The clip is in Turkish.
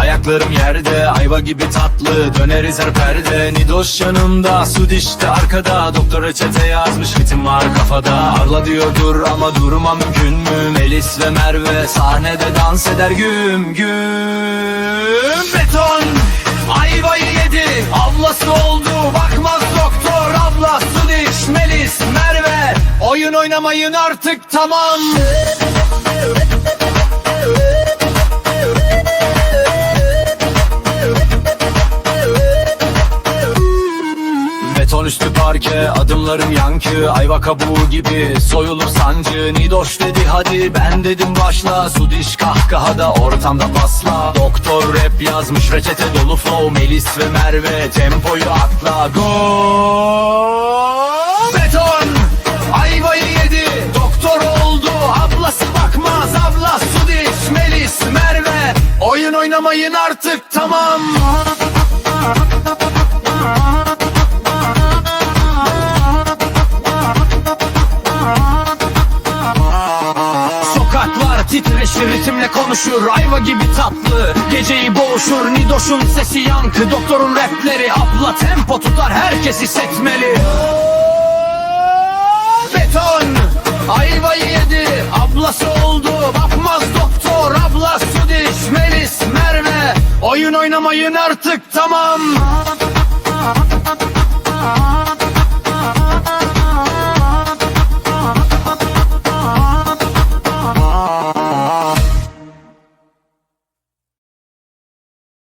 Ayaklarım yerde ayva gibi tatlı Döneriz her perde. Nidoş yanımda su dişte arkada Doktor reçete yazmış ritim var kafada. Arla diyordur ama durma mümkün mü? Melis ve Merve sahnede dans eder güm güm. Beton ayvayı yedi Ablası oldu bakmaz doktor Abla su diş. Melis Merve Oyun oynamayın artık tamam Beton üstü parke adımlarım yankı Ayva kabuğu gibi soyulur sancı. Nidoş dedi hadi ben dedim başla. Su diş kahkahada ortamda pasla. Doktor rap yazmış reçete dolu flow. Melis ve Merve tempoyu atla Go! Beton ayvayı yedi. Doktor oldu ablası bakmaz Abla su diş Melis Merve. Oyun oynamayın artık tamam titreşir ritimle konuşur Ayva gibi tatlı. Geceyi boğuşur Nidoş'un sesi yankı. Doktorun rapleri Abla tempo tutar herkes hissetmeli. Beton ayvayı yedi Ablası oldu. Bakmaz doktor Abla su diş Melis Merve. Oyun oynamayın artık tamam